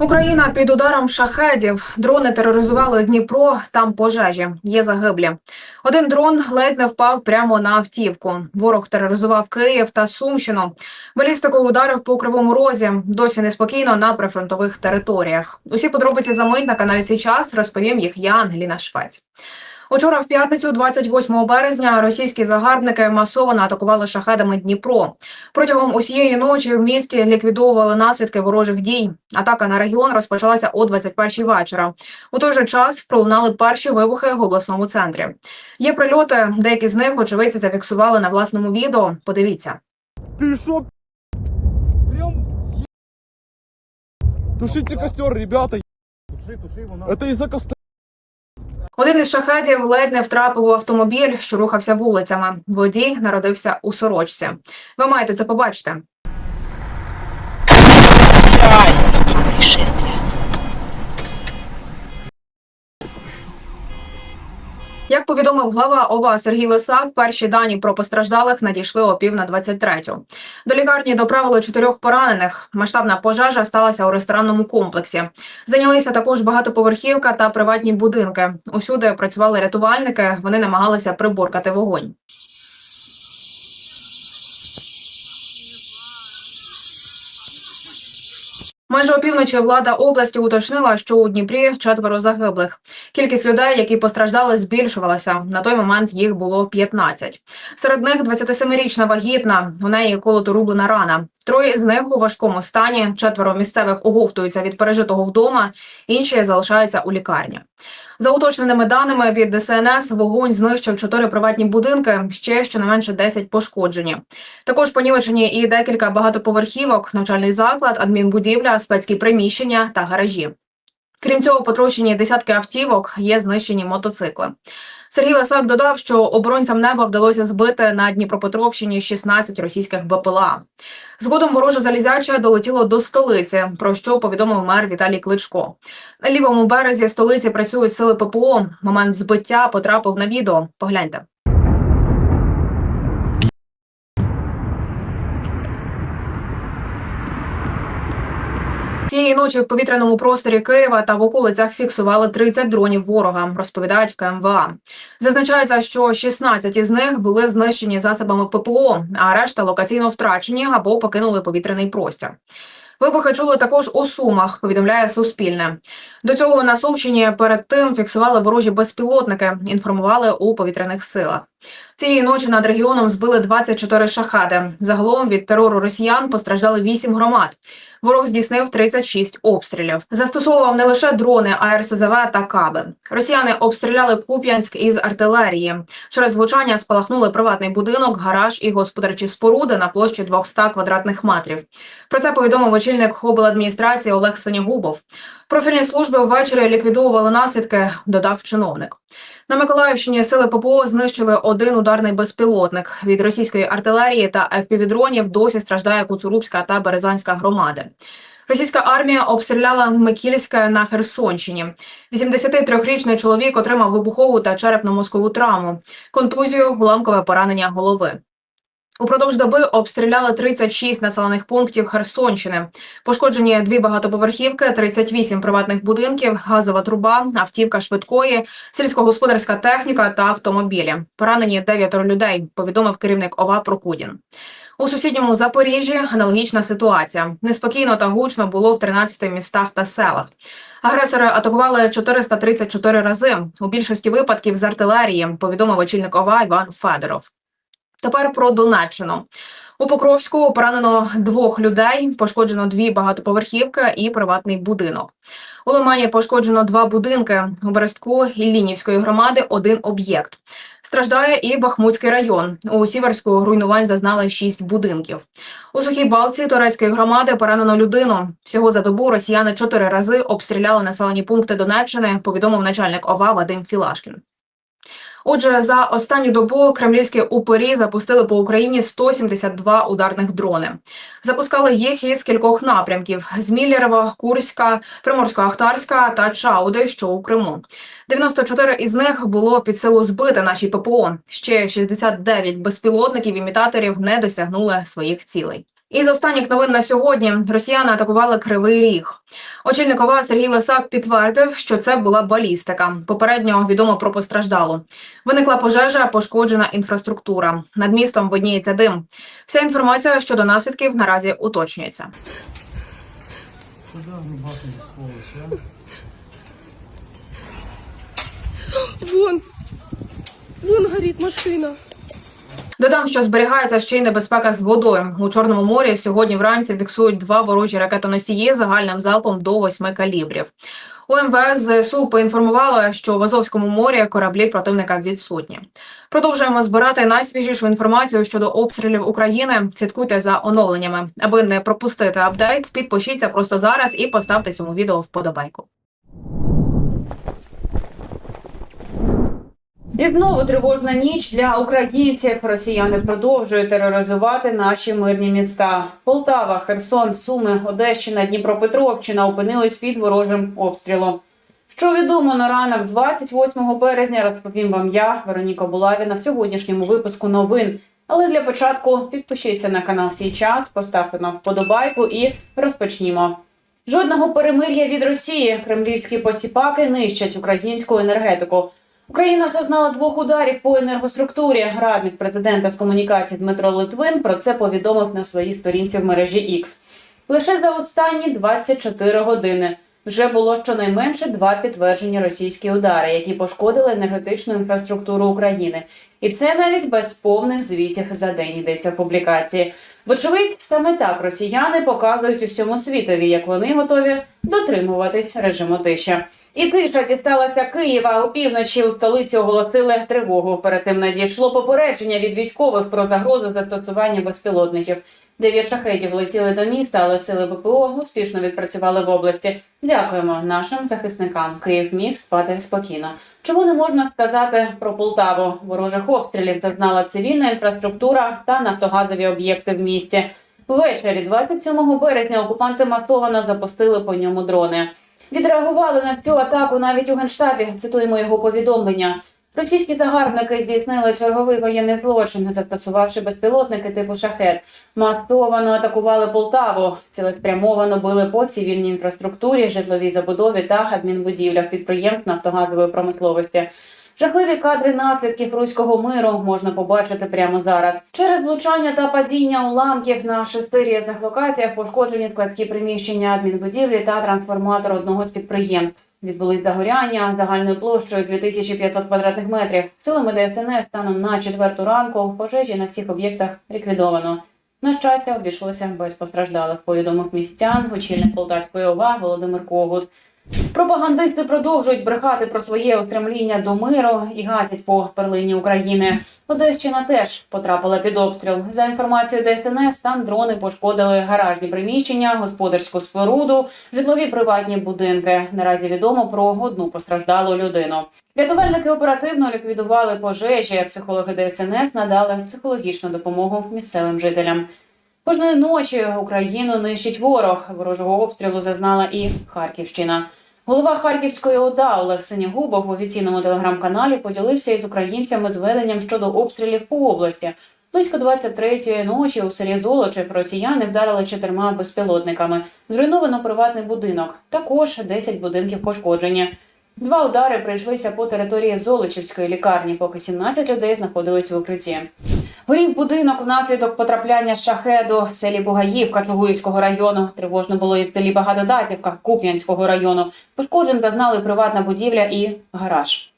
Україна під ударом шахедів. Дрони тероризували Дніпро. Там пожежі. Є загиблі. Один дрон ледь не впав прямо на автівку. Ворог тероризував Київ та Сумщину. Балістикою ударив по кривому розі. Досі неспокійно на прифронтових територіях. Усі подробиці за мить на каналі «Сій час» розповім їх я, Ангеліна Швець. Учора в п'ятницю, 28 березня, російські загарбники масово атакували шахедами Дніпро. Протягом усієї ночі в місті ліквідовували наслідки ворожих дій. Атака на регіон розпочалася о 21-й вечора. У той же час пролунали перші вибухи в обласному центрі. Є прильоти, деякі з них очевидці зафіксували на власному відео. Подивіться. Ты шо? Прям Тушите костер, ребята. Туши, туши, вона. Это из-за костра. Один із шахедів ледь не втрапив у автомобіль, що рухався вулицями. Водій народився у сорочці. Ви маєте це побачити. Як повідомив глава ОВА Сергій Лисак, перші дані про постраждалих надійшли о пів на 23-ю. До лікарні доправили чотирьох поранених. Масштабна пожежа сталася у ресторанному комплексі. Зайнялися також багатоповерхівка та приватні будинки. Усюди працювали рятувальники. Вони намагалися приборкати вогонь. Майже опівночі влада області уточнила, що у Дніпрі четверо загиблих. Кількість людей, які постраждали, збільшувалася. На той момент їх було 15. Серед них 27-річна вагітна. У неї колото рублена рана. Троє з них у важкому стані. Четверо місцевих оговтуються від пережитого вдома. Інші залишаються у лікарні. За уточненими даними від ДСНС, вогонь знищив чотири приватні будинки, ще щонайменше 10 пошкоджені. Також понівечені і декілька багатоповерхівок, навчальний заклад, адмінбудівля, спецькі приміщення та гаражі. Крім цього, потрощені десятки автівок, є знищені мотоцикли. Сергій Лисак додав, що оборонцям неба вдалося збити на Дніпропетровщині 16 російських БПЛА. Згодом вороже залізяче долетіло до столиці, про що повідомив мер Віталій Кличко. На лівому березі столиці працюють сили ППО. Момент збиття потрапив на відео. Погляньте. Цієї ночі в повітряному просторі Києва та в околицях фіксували 30 дронів ворога, розповідають в КМВА. Зазначається, що 16 із них були знищені засобами ППО, а решта локаційно втрачені або покинули повітряний простір. Вибухи чули також у Сумах, повідомляє Суспільне. До цього на Сумщині перед тим фіксували ворожі безпілотники, інформували у повітряних силах. Цієї ночі над регіоном збили 24 шахади. Загалом від терору росіян постраждали 8 громад. Ворог здійснив 36 обстрілів. Застосовував не лише дрони, а РСЗВ та каби. Росіяни обстріляли Куп'янськ із артилерії. Через влучання спалахнули приватний будинок, гараж і господарчі споруди на площі 200 квадратних метрів. Про це повідомив очільник обладміністрації Олег Синягубов. Профільні служби ввечері ліквідовували наслідки, додав чиновник. На Миколаївщині сили ППО знищили один ударний безпілотник. Від російської артилерії та ФПВ-дронів досі страждає Куцурубська та Березанська громади. Російська армія обстріляла Микільське на Херсонщині. 83-річний чоловік отримав вибухову та черепно-мозкову травму, контузію, уламкове поранення голови. Упродовж доби обстріляли 36 населених пунктів Херсонщини. Пошкоджені дві багатоповерхівки, 38 приватних будинків, газова труба, автівка швидкої, сільськогосподарська техніка та автомобілі. Поранені дев'ятеро людей. Повідомив керівник ОВА Прокудін. У сусідньому Запоріжжі аналогічна ситуація. Неспокійно та гучно було в 13 містах та селах. Агресори атакували 434 рази. У більшості випадків з артилерії. Повідомив очільник ОВА Іван Федоров. Тепер про Донеччину. У Покровську поранено двох людей, пошкоджено дві багатоповерхівки і приватний будинок. У Лимані пошкоджено два будинки. У Берестку Іллінівської громади один об'єкт. Страждає і Бахмутський район. У Сіверську руйнувань зазнали шість будинків. У Сухій Балці турецької громади поранено людину. Всього за добу росіяни чотири рази обстріляли населені пункти Донеччини. Повідомив начальник ОВА Вадим Філашкін. Отже, за останню добу кремлівські упорі запустили по Україні 172 ударних дрони. Запускали їх із кількох напрямків: з Курська, Приморсько-Ахтарська та Чауди, що у Криму. 94 із них було під силу збити наші ППО. Ще 69 безпілотників імітаторів не досягнули своїх цілей. Із останніх новин на сьогодні росіяни атакували Кривий Ріг. Очільник ОВА Сергій Лисак підтвердив, що це була балістика. Попередньо відомо про постраждалу. Виникла пожежа, пошкоджена інфраструктура. Над містом видніється дим. Вся інформація щодо наслідків наразі уточнюється. Вон, вон горит машина. Додам, що зберігається ще й небезпека з водою. У Чорному морі сьогодні вранці фіксують два ворожі ракетоносії загальним залпом до восьми калібрів. У МВС ЗСУ поінформували, що в Азовському морі кораблі противника відсутні. Продовжуємо збирати найсвіжішу інформацію щодо обстрілів України. Слідкуйте за оновленнями. Аби не пропустити апдейт, підпишіться просто зараз і поставте цьому відео вподобайку. І знову тривожна ніч для українців. Росіяни продовжують тероризувати наші мирні міста. Полтава, Херсон, Суми, Одещина, Дніпропетровщина опинились під ворожим обстрілом. Що відомо на ранок 28 березня, розповім вам я, Вероніка Булавіна, в сьогоднішньому випуску новин. Але для початку підпишіться на канал «Сій час», поставте нам вподобайку і розпочнімо. Жодного перемир'я від Росії. Кремлівські посіпаки нищать українську енергетику. Україна зазнала двох ударів по енергоструктурі. Радник президента з комунікацій Дмитро Литвин про це повідомив на своїй сторінці в мережі X. Лише за останні 24 години вже було щонайменше два підтверджені російські удари, які пошкодили енергетичну інфраструктуру України. І це навіть без повних звітів за день йдеться в публікації. Вочевидь, саме так росіяни показують усьому світові, як вони готові дотримуватись режиму тиші. І тиша дісталася Києва. Опівночі у столиці оголосили тривогу. Перед тим надійшло попередження від військових про загрозу застосування безпілотників. Дев'ять шахетів летіли до міста, але сили ВПО успішно відпрацювали в області. Дякуємо нашим захисникам. Київ міг спати спокійно. Чому не можна сказати про Полтаву? Ворожих обстрілів зазнала цивільна інфраструктура та нафтогазові об'єкти в місті. Ввечері 27 березня окупанти масово запустили по ньому дрони. Відреагували на цю атаку навіть у генштабі. Цитуємо його повідомлення. Російські загарбники здійснили черговий воєнний злочин, застосувавши безпілотники типу шахет. Масовано атакували Полтаву, цілеспрямовано били по цивільній інфраструктурі, житловій забудові та адмінбудівлях підприємств нафтогазової промисловості. Жахливі кадри наслідків руського миру можна побачити прямо зараз. Через влучання та падіння уламків на шести різних локаціях пошкоджені складські приміщення адмінбудівлі та трансформатор одного з підприємств. Відбулись загоряння загальною площею 2500 квадратних метрів. Силами ДСНС станом на четверту ранку пожежі на всіх об'єктах ліквідовано. На щастя, обійшлося без постраждалих. Повідомив містян, очільник Полтавської ОВА Володимир Когут. Пропагандисти продовжують брехати про своє устремління до миру і гатять по перлині України. Одещина теж потрапила під обстріл. За інформацією ДСНС, там дрони пошкодили гаражні приміщення, господарську споруду, житлові приватні будинки. Наразі відомо про одну постраждалу людину. Рятувальники оперативно ліквідували пожежі. Психологи ДСНС надали психологічну допомогу місцевим жителям. Кожної ночі Україну нищить ворог. Ворожого обстрілу зазнала і Харківщина. Голова Харківської ОДА Олег Синягубов в офіційному телеграм-каналі поділився із українцями зведенням щодо обстрілів по області. Близько 23-ї ночі у селі Золочів росіяни вдарили чотирма безпілотниками. Зруйновано приватний будинок. Також 10 будинків пошкоджені. Два удари прийшлися по території Золочівської лікарні, поки 17 людей знаходились в укритті. Горів будинок внаслідок потрапляння шахеду в селі Бугаївка Чугуївського району. Тривожно було і в селі Багатодатівка Куп'янського району. Пошкоджень зазнали приватна будівля і гараж.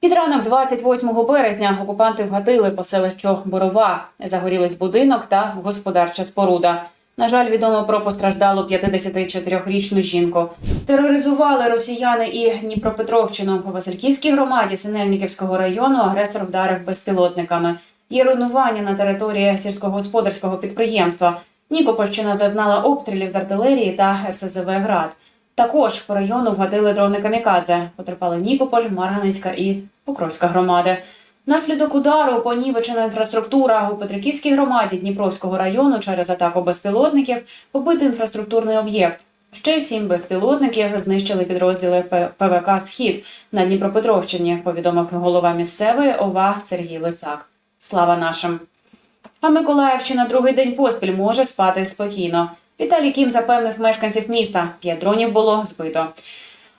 Під ранок 28 березня окупанти вгатили по селищу Борова. Загорілись будинок та господарча споруда. На жаль, відомо про постраждалу 54-річну жінку. Тероризували росіяни і Дніпропетровщину по Васильківській громаді Синельниківського району. Агресор вдарив безпілотниками. Є руйнування на території сільськогосподарського підприємства. Нікопольщина зазнала обстрілів з артилерії та РСЗВ «Град». Також по району вгатили дрони камікадзе. Потерпали Нікополь, Марганецька і Покровська громади. Наслідок удару понівечена інфраструктура у Петриківській громаді Дніпровського району через атаку безпілотників побитий інфраструктурний об'єкт. Ще сім безпілотників знищили підрозділи ПВК Схід на Дніпропетровщині. Повідомив голова місцевої ОВА Сергій Лисак. Слава нашим! А Миколаївщина другий день поспіль може спати спокійно. Віталій Кім запевнив мешканців міста: п'ять дронів було збито.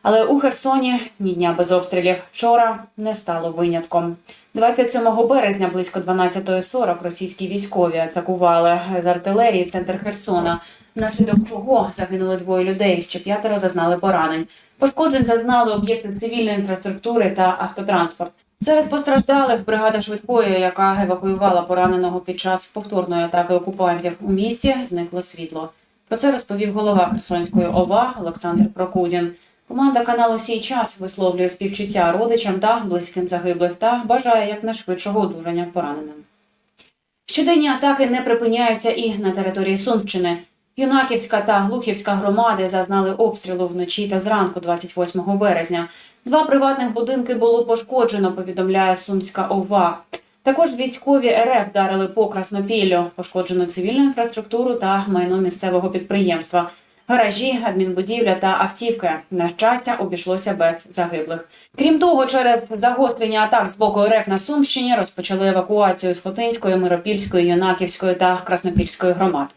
Але у Херсоні ні дня без обстрілів. Вчора не стало винятком. 27 березня близько 12.40 російські військові атакували з артилерії центр Херсона, внаслідок чого загинули двоє людей, ще п'ятеро зазнали поранень. Пошкоджень зазнали об'єкти цивільної інфраструктури та автотранспорт. Серед постраждалих бригада швидкої, яка евакуювала пораненого під час повторної атаки окупантів у місті, зникло світло. Про це розповів голова Херсонської ОВА Олександр Прокудін. Команда каналу Сій час висловлює співчуття родичам та близьким загиблих та бажає якнайшвидшого одужання пораненим. Щоденні атаки не припиняються і на території Сумщини. Юнаківська та Глухівська громади зазнали обстрілу вночі та зранку 28 березня. Два приватних будинки було пошкоджено, повідомляє Сумська ОВА. Також військові РФ вдарили по Краснопіллю, пошкоджено цивільну інфраструктуру та майно місцевого підприємства. Гаражі, адмінбудівля та автівки. На щастя, обійшлося без загиблих. Крім того, через загострення атак з боку РФ на Сумщині розпочали евакуацію з Хотинської, Миропільської, Юнаківської та Краснопільської громад.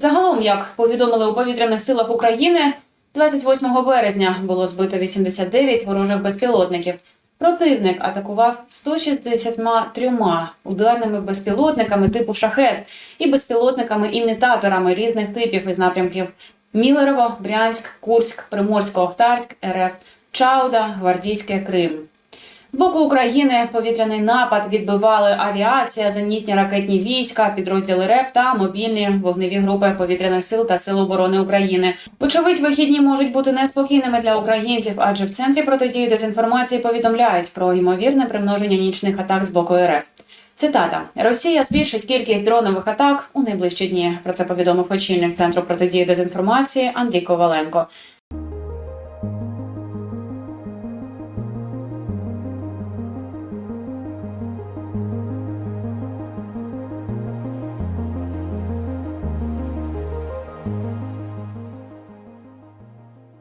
Загалом, як повідомили у повітряних силах України, 28 березня було збито 89 ворожих безпілотників. Противник атакував 163 ударними безпілотниками типу шахет і безпілотниками-імітаторами різних типів із напрямків Мілерово, Брянськ, Курськ, Приморсько-Охтарськ, РФ, Чауда, Гвардійське, Крим. Боку України повітряний напад відбивали авіація, зенітні ракетні війська, підрозділи РЕП та мобільні вогневі групи повітряних сил та сил оборони України. Вочевидь, вихідні можуть бути неспокійними для українців, адже в центрі протидії дезінформації повідомляють про ймовірне примноження нічних атак з боку РФ. Цитата: Росія збільшить кількість дронових атак у найближчі дні. Про це повідомив очільник центру протидії дезінформації Андрій Коваленко.